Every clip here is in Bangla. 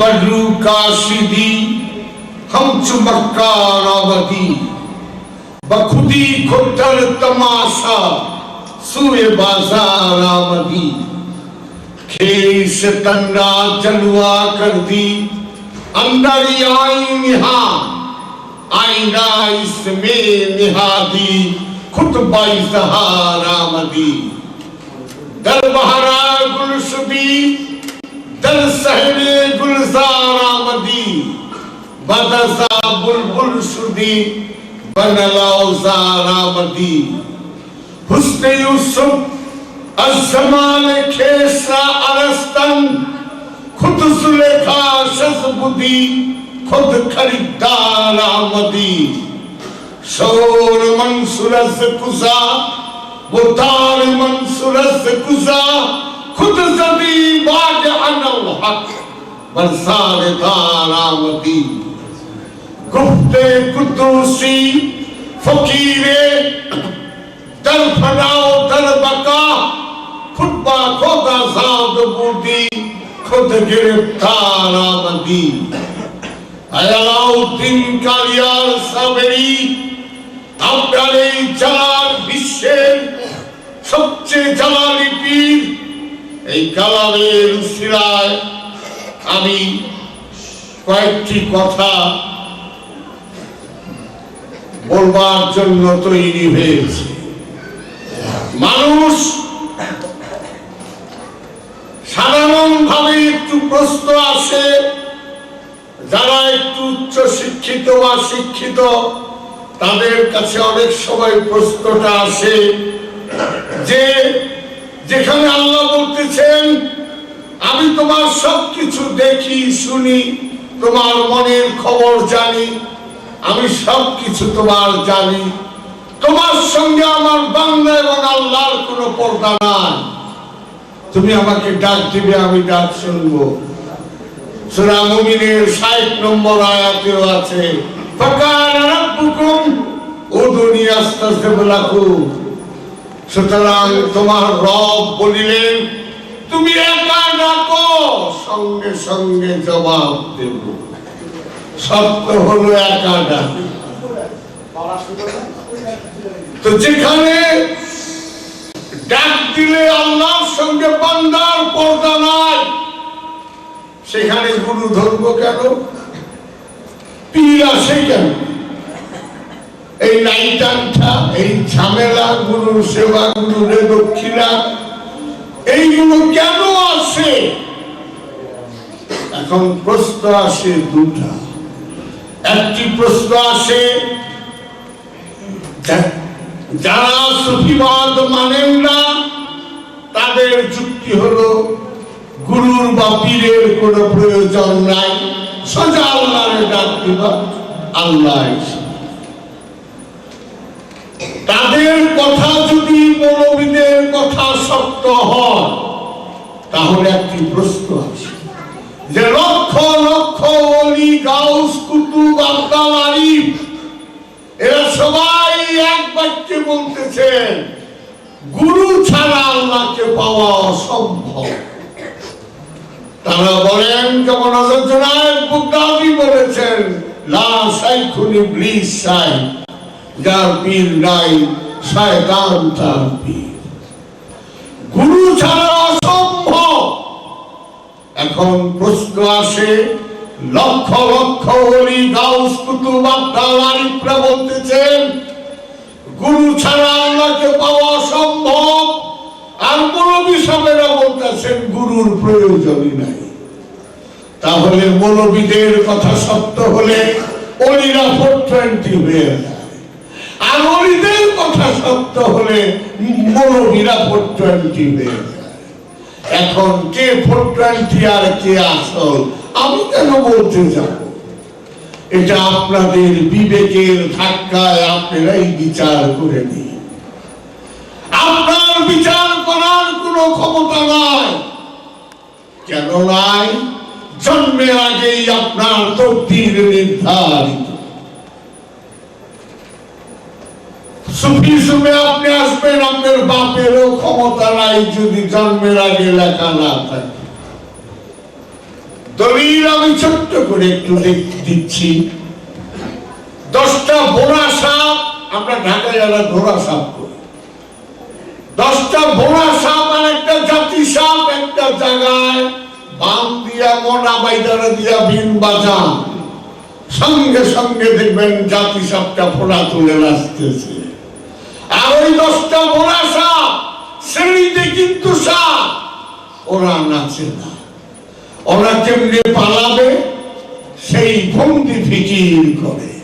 बडरू काशिदी हम चुमक्का रावती बखुदी खुट्टर तमाशा सुए बाज़ार आमदी खेल से तंडा जलवा कर दी, अंदर आई निहा। आईना इसमें निहादी खुतबाई सहारा मदी। दर در صحب گلزار آمدی بدزا بلبل شدی بنلاو زار آمدی حسن یوسف از زمان کیسا عرستن خود زلیخا شز بودی خود خریدار آمدی شور منصور از کزا بطار منصور از کزا خذ بعد أنا الحق برسار دارامتی گفت قدوسی فقیر در فناو در بقا خود با خود آزاد بودی خود گرفتار آمدی আয়ালাউদ্দিন কালিয়ার সাবেরি আপনার এই জালার বিশ্বের সবচেয়ে জালালি পীর এই কালামের উসিরায় আমি কয়েকটি কথা বলবার জন্য তৈরি হয়েছে। মানুষ সাধারণ ভাবে একটু প্রশ্ন আসে, যারা একটু উচ্চ শিক্ষিত বা শিক্ষিত, তাদের কাছে অনেক সময় প্রশ্নটা আসে যে যেখানে আল্লাহ বলতেছেন, আমি তোমার সবকিছু দেখি, শুনি, তোমার মনের খবর জানি, আমি সবকিছু তোমার জানি। তোমার সঙ্গে আমার বাংলা এবং আল্লাহর কোনো পর্দা নাই। তুমি আমাকে ডাক দিবে, আমি ডাক শুনব। সূরা মুমিনের 60 নম্বর আয়াতেও আছে সুতরাং তোমার রব বলিলেন, তুমি একা ডাকো, সঙ্গে সঙ্গে জবাব দেব। সত্য হলো একা ডাক। তো যেখানে ডাক দিলে আল্লাহর সঙ্গে বান্দার পর্দা নাই, সেখানে গুরু ধর্ম কেন? পীর আসে কেন? এই নাইটানটা, এই ঝামেলা গুরু সেবা গুরুরে দক্ষিণা, এইগুলো কেন আসে এখন প্রশ্ন আসে দুটা একটি প্রশ্ন আসে যারা সুফিবাদ মানেন না, তাদের যুক্তি হলো, গুরুর বা পীরের কোনো প্রয়োজন নাই সোজা আল্লাহরে আল্লাহ। তাদের কথা যদি মৌলবীদের কথা সত্য হয়, তাহলে একটি প্রশ্ন আছে। যে লক্ষ লক্ষ অলি, গাউস, কুতুব, আব্দাল আরিফ এরা সবাই এক বাক্যে বলতেছেন, গুরু ছাড়া আল্লাহকে পাওয়া অসম্ভব। তারা বলেন যেমন আলোচনায় বুদ্ধাবি বলেছেন, লা সাইখুন ইবলিস সাই যার পীর নাই, শয়তান তার পীর। গুরু ছাড়া অসম্ভব। এখন প্রশ্ন আসে, লক্ষ লক্ষ অলি গাউস কুতুব আব্দাল আরিফরা বলতেছেন, গুরু ছাড়া আল্লাহকে পাওয়া অসম্ভব। আর মৌলবী সাহেবেরা বলতেছেন, গুরুর প্রয়োজনই নাই। তাহলে মৌলবীদের কথা সত্য হলে অলিরা ফোর টোয়েন্টি হয়ে যায়। আর অলিদের কথা সত্য হলে মৌলবীরা ফোর টোয়েন্টি এখন কে ফোর আর কে আসল, আমি কেন বলতে যাব এটা আপনাদের বিবেকের ধাক্কায় আপনারাই বিচার করে নিন। আপনার বিচার করার কোনো ক্ষমতা নাই। কেন নাই জন্মের আগেই আপনার তকদির নির্ধারিত। আপনি আসবেন, আপনার বাপেরও ক্ষমতা নাই যদি জন্মের আগে লেখা না থাকে। দলিল আমি ছোট্ট করে একটু দিচ্ছি। দশটা বোনা সাপ, আমরা যারা সাপ করি। দশটা বোনা সাপ আর একটা জাতি সাপ একটা জায়গায় বাম দিয়া মোনা বাইদারা দিয়া বিন বাজান সঙ্গে সঙ্গে দেখবেন জাতি সাপটা ফোড়া তুলে আসতেছে আর দশটা বোনা সাপ, শ্রেণীতে কিন্তু সাপ। ওরা নাচে না। ওরা কেমনে পালাবে, সেই ভঙ্গি ফিকির করে।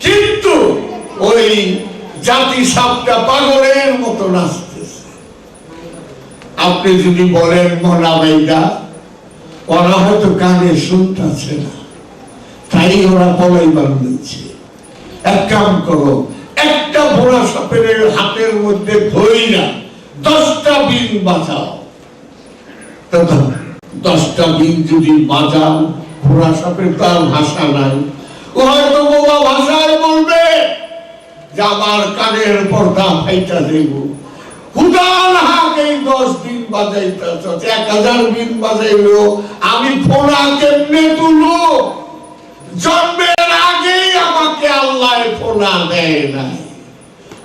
কিন্তু ওই জাতি সাপটা পাগলের মতো নাচতেছে। আপনি যদি বলেন, মনা ভাইরা, ওরা হয়তো কানে শুনতেছে না। তাই ওরা পলাইবার নিচ্ছে এক কাম করো একটা বোড়া সাপের হাতের মধ্যে ধইরা দশটা বিন বাজাও। দশটা বিন যদি বাজাও ঘোড়া সাপের তার ভাষা নাই। হয়তো বোবা ভাষায় বলবে যে আমার কানের পর্দা ফাইটা দেব। দশ দিন বাজাইতেছ এক হাজার দিন বাজাইলো, আমি ফোনা কেমনে তুলো জন্মের আগেই আমাকে আল্লাহ ফোনা দেয় নাই।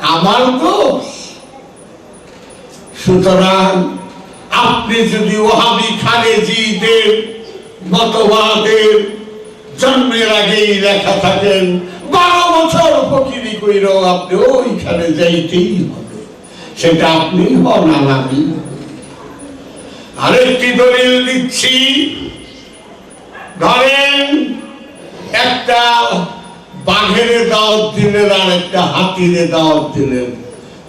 আমার দোষ। সুতরাং আপনি যদি ওহাবি খারেজিদের মতবাদের জন্মের আগেই লেখা থাকেন, বারো বছর ফকিরি কইরও আপনি ওইখানে যাইতেই হবে। সেটা আপনি হন আর আমি আরেকটি দলিল দিচ্ছি। ধরেন একটা বাঘের দাওয়াত দিলেন আর একটা হাতির দাওয়াত দিলেন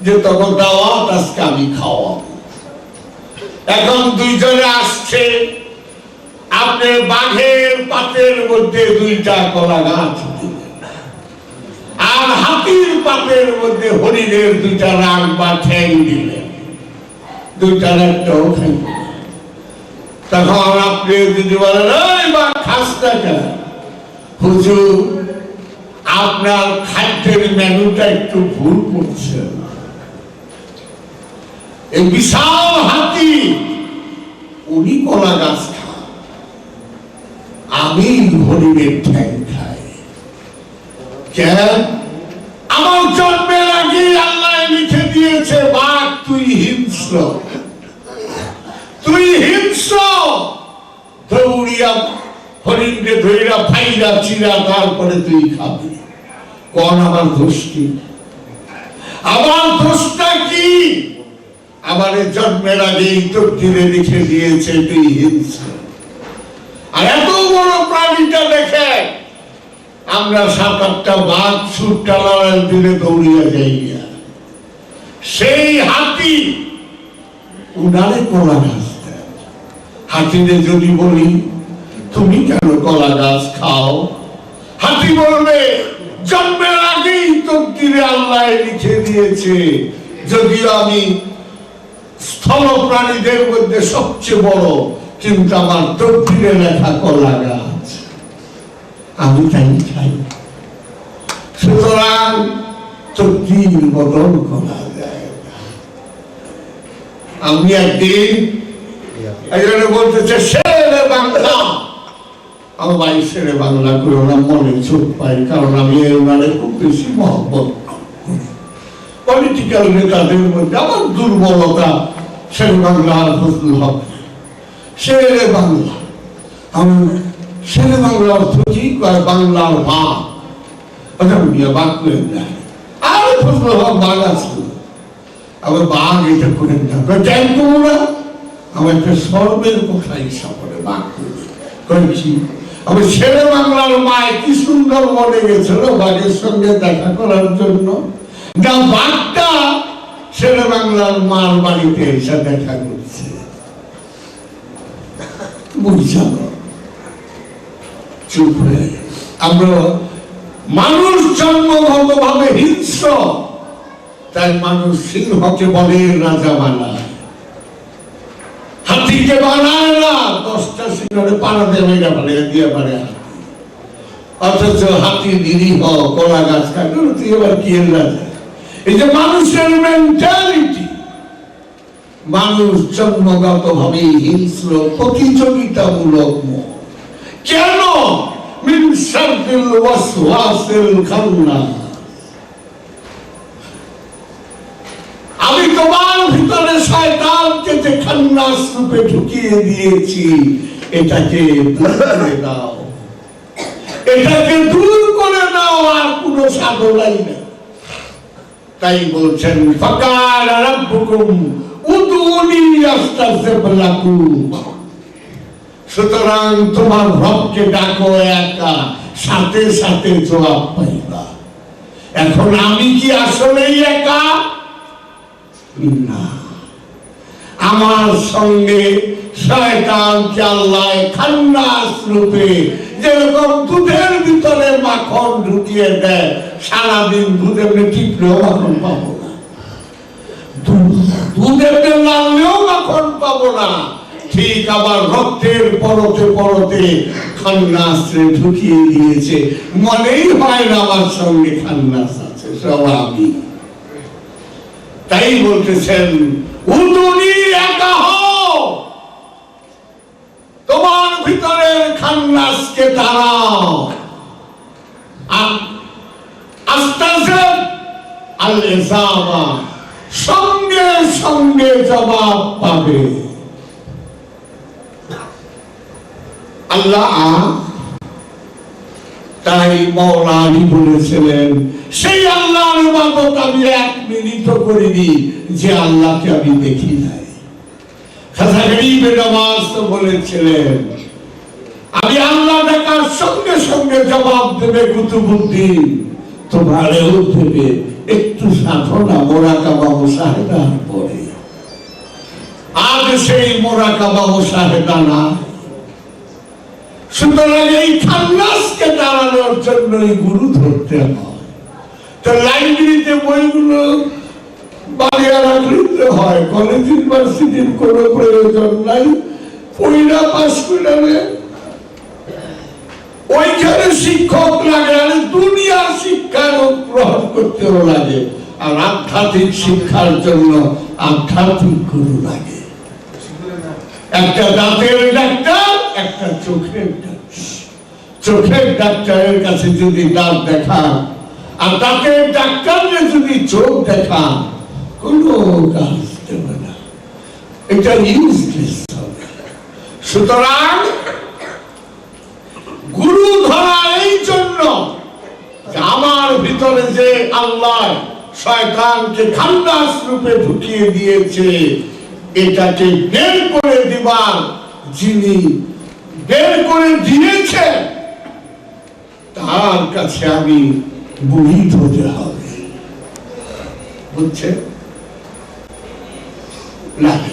যে তখন দাওয়াত, আজকে আমি খাওয়াবো। এখন দুইজনে আসছে। আপনার বাঘের পাতের মধ্যে দুইটা কলা গাছ আর হাতির পাতের মধ্যে হরিণের দুইটা রাগ বা ঠ্যাং দিলেন। দুইটার একটাও খাইলেন। তখন আপনি যদি বলেন, এই বা খাস না কেন? হুজুর আপনার খাদ্যের মেনুটা একটু ভুল করছে। এই বিশাল হাতি, উনি কলা গাছ খান আমি হরিণের ঠ্যাং খাই। কেন? আমার জন্মের আগে আল্লাহ লিখে দিয়েছে বাঘ তুই হিংস্র তুই হিংস্র দৌড়িয়া হরিণকে ধইরা ফাইরা চিরা তারপরে তুই খাবি। কোন আমার দোষ কি? আমার দোষটা কি? আমার জন্মের আগেই তকদিরে লিখে দিয়েছে তুই হিংস্র। আর এত বড় প্রাণীটা দেখে আমরা সাত আটটা বাঘ সুরটা লড়াই দিলে দৌড়িয়া যাই সেই হাতি উনারে কলা দেয়। হাতিরে যদি বলি তুমি কেন কলা গাছ খাও? হাতি বলবে, জন্মের আগেই তকদিরে আল্লাহ লিখে দিয়েছে, যদিও আমি স্থল প্রাণীদের মধ্যে সবচেয়ে বড়, কিন্তু আমার তকদিরে লেখা কলা গাছ। আমি তাই খাই। সুতরাং তকদির বদল করা আমি একদিন একজনে বলতেছে শেরে বাংলা। আমার শেরে বাংলা করে ওরা মনে চোখ পাই কারণ আমি ওনারে খুব বেশি মহব্বত করি। পলিটিক্যাল নেতাদের মধ্যে আমার দুর্বলতা শেরে বাংলা আর ফজলুল হক শেরে বাংলা। আমি শেরে বাংলা অর্থ কি বাংলার ভাব ওটা মিয়া বাদ করে দেয় আর ফজলুল হক বাঘ আছে আবার বাঘ এটা করে না। করব না। আমার একটা সর্বের কথা ইচ্ছা করে বাঘ করবে কয়েছি আমার ছেলে বাংলার মায় কি সুন্দর মনে গেছিল বাঘের সঙ্গে দেখা করার জন্য? ছেলে বাংলার মার বাড়িতে এসে দেখা করছে। চুপ হয়ে আমরা মানুষ জন্মগত ভাবে হিংস্র, তাই মানুষ সিংহকে বলে রাজা বানায় হাতিকে বানায় না? দশটা সিংহরে পাড়া দেবে না পারে দিয়ে পারে অথচ হাতি কলা গাছ কাটে, তুই এবার কি রাজা? এই যে মানুষের মেন্টালিটি মানুষ জন্মগত ভাবে হিংস্র, প্রতিযোগিতামূলক কেন? ওয়াসওয়াসিল খান্নাস আমি তোমার ভিতরে শয়তানকে যে খান্নাস রূপে ঢুকিয়ে দিয়েছি, এটাকে দূর করে দাও। এটাকে দূর করে দাও, আর কোনো সাধনাই না তাই বলছেন ফাকার রাব্বুকুম উদুনি আস্তাগফির লাকুম সুতরাং তোমার রবকে ডাকো একা, সাথে সাথে জবাব পাইবা। এখন আমি কি আসলেই একা? আমার সঙ্গে শয়তানকে আল্লাহ খান্নাস রূপে যেরকম দুধের ভিতরে মাখন ঢুকিয়ে দেয়, সারাদিন টিপলেও মাখন পাবো না। মাখন পাবো না। ঠিক আবার রক্তের পরতে পরতে খান্নাসে ঢুকিয়ে দিয়েছে। মনেই হয় না আমার সঙ্গে খান্নাস আছে, সব আমি। তাই বলতেছেন, উদুনি একা তোমার ভিতরের খান্নাসকে ইজাবা সঙ্গে সঙ্গে জবাব পাবে। আল্লাহ তাই মৌলানি বলেছিলেন সেই আল্লাহর ইবাদত আমি এক মিনিট করিনি যে আল্লাহকে আমি দেখি নাই। খাজা গরিব নওয়াজ তো বলেছিলেন, আমি আল্লাহ দেখার সঙ্গে সঙ্গে জবাব দেবে কুতুবুদ্দিন। তোমারেও দেবে, একটু সাধনা মোরাকাবা মুসাহেদার পরে। আজ সেই মোরাকাবা মুসাহেদা না সুতরাং এই খান্নাসকে দাঁড়ানোর জন্যই গুরু ধরতে হয়। তো লাইব্রেরিতে বইগুলো হয়। কলেজ ইউনিভার্সিটির কোনো প্রয়োজন নাই। পয়লা পাস করে ওইখানে শিক্ষক লাগে আর দুনিয়ার শিক্ষা গ্রহণ করতেও লাগে। আর আধ্যাত্মিক শিক্ষার জন্য আধ্যাত্মিক গুরু লাগে। একটা দাঁতের ডাক্তার, একটা চোখের ডাক্তার। চোখের ডাক্তারের কাছে যদি দাঁত দেখা আর দাঁতের ডাক্তারকে যদি চোখ দেখা কোনো কাজ দেবে না। এটা ইউজলেস হবে। সুতরাং গুরু ধরা এই জন্য আমার ভিতরে যে আল্লাহ শয়তানকে খান্দাস রূপে ঢুকিয়ে দিয়েছে, এটাকে বের করে দিবার যিনি বের করে দিয়েছে, তার কাছে আমি মুড়িদ হতে।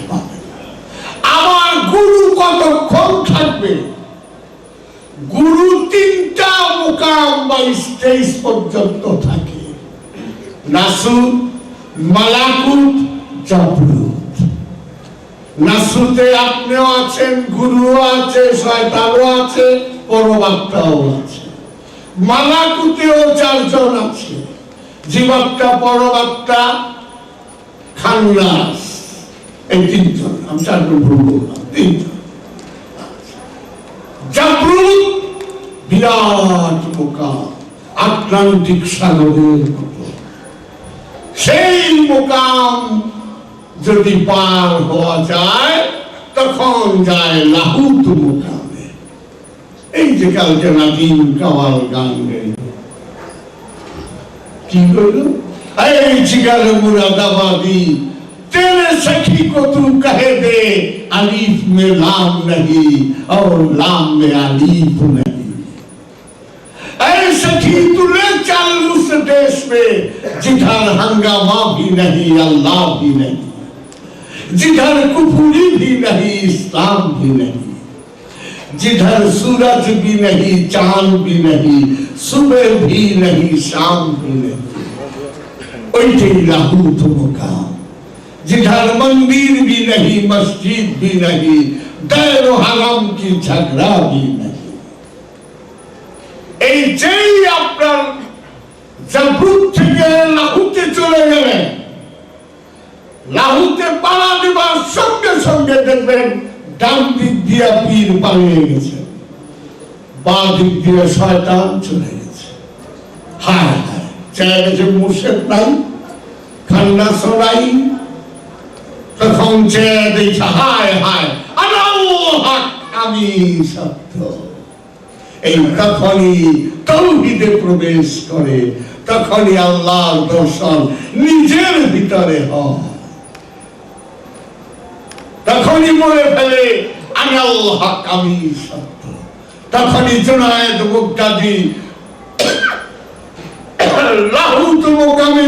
হবে না। আমার গুরু কতক্ষণ থাকবে? গুরু তিনটা মোকাম বা স্টেজ পর্যন্ত থাকে। নাসুদ মালাকুত, জাবরুত। নাসুতে আপনিও আছেন, গুরুও আছে, শয়তানও আছে, পরমাত্মাও আছে। মালাকুতেও চারজন আছে। জীবাত্মা, পরমাত্মা খান্নাস এই তিনজন। আমি চারজন ভুল বললাম। তিনজন। বিরাট মোকাম আটলান্টিক সাগরের সেই মোকাম যদি পার হওয়া যায়, তখন যায় লাহুত মোকামে। এই যে কালকে নাকি কামাল গান গাইল কি করল এই চিকাল মুরাদাবাদি तेरे सखी को तू कह दे अलीफ में लाम नहीं और लाम में अलीफ नहीं अरे सखी तूने चल उस देश में जिधर हंगामा भी नहीं अल्लाह भी नहीं जिधर कुफुरी भी नहीं इस्लाम भी नहीं जिधर सूरज भी नहीं चांद भी नहीं सुबह भी नहीं शाम भी नहीं ওইটাই লাহুত মুকাম जिधर मंदिर भी नहीं मस्जिद भी नहीं दैर हराम की झगड़ा भी नहीं এই যেই আপনার জাবরুত থেকে লাহুতে চলে গেলেন লাহুতে পাড়া দেবার দেখবেন ডান দিক দিয়ে পীর পালিয়ে গেছে বা দিক দিয়ে শয়তান চলে গেছে। হায় হায়, চেয়ে গেছে মুর্শেদ নাই খান্না সরাই তখন চেয়ে দেখছে হায় হায়, আল্লাহ হক, আমি সত্য। এই তখনই তৌহিদে প্রবেশ করে, তখনই আল্লাহর দর্শন নিজের ভিতরে হয়। তখনই মনে ফেলে আমি আল্লাহ আমি সত্য। তখনই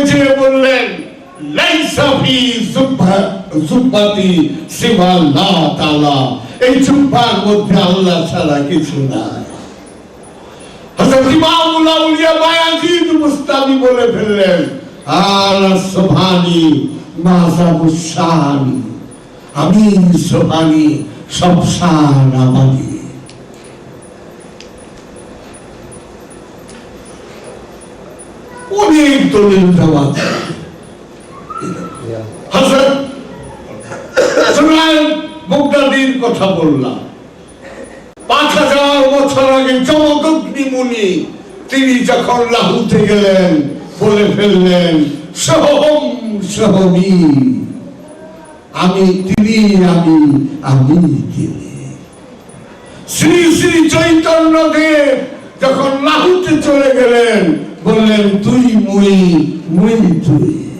যে বললেন, লাইসা ফি জুব্বা- জুব্বাতি সিওয়া আল্লাহ এই মধ্যে আল্লাহ ছাড়া কিছু নাই। ইমামুল আউলিয়া বায়াজিদ মুস্তামি বলে ফেললেন, আর সুবহানি মাযাবুস শানি আমি সুবহানি সব শান অনেক দলিল দেওয়া কথা বললাম। পাঁচ হাজার বছর আগে জমদগ্নি মুনি তিনি যখন লাহুতে গেলেন, বলে ফেললেন, সহম, সহমি। আমি তিনি, আমি আমি তিনি। শ্রী শ্রী চৈতন্য দেব যখন লাহুতে চলে গেলেন, বললেন, তুই মুই মুই তুই।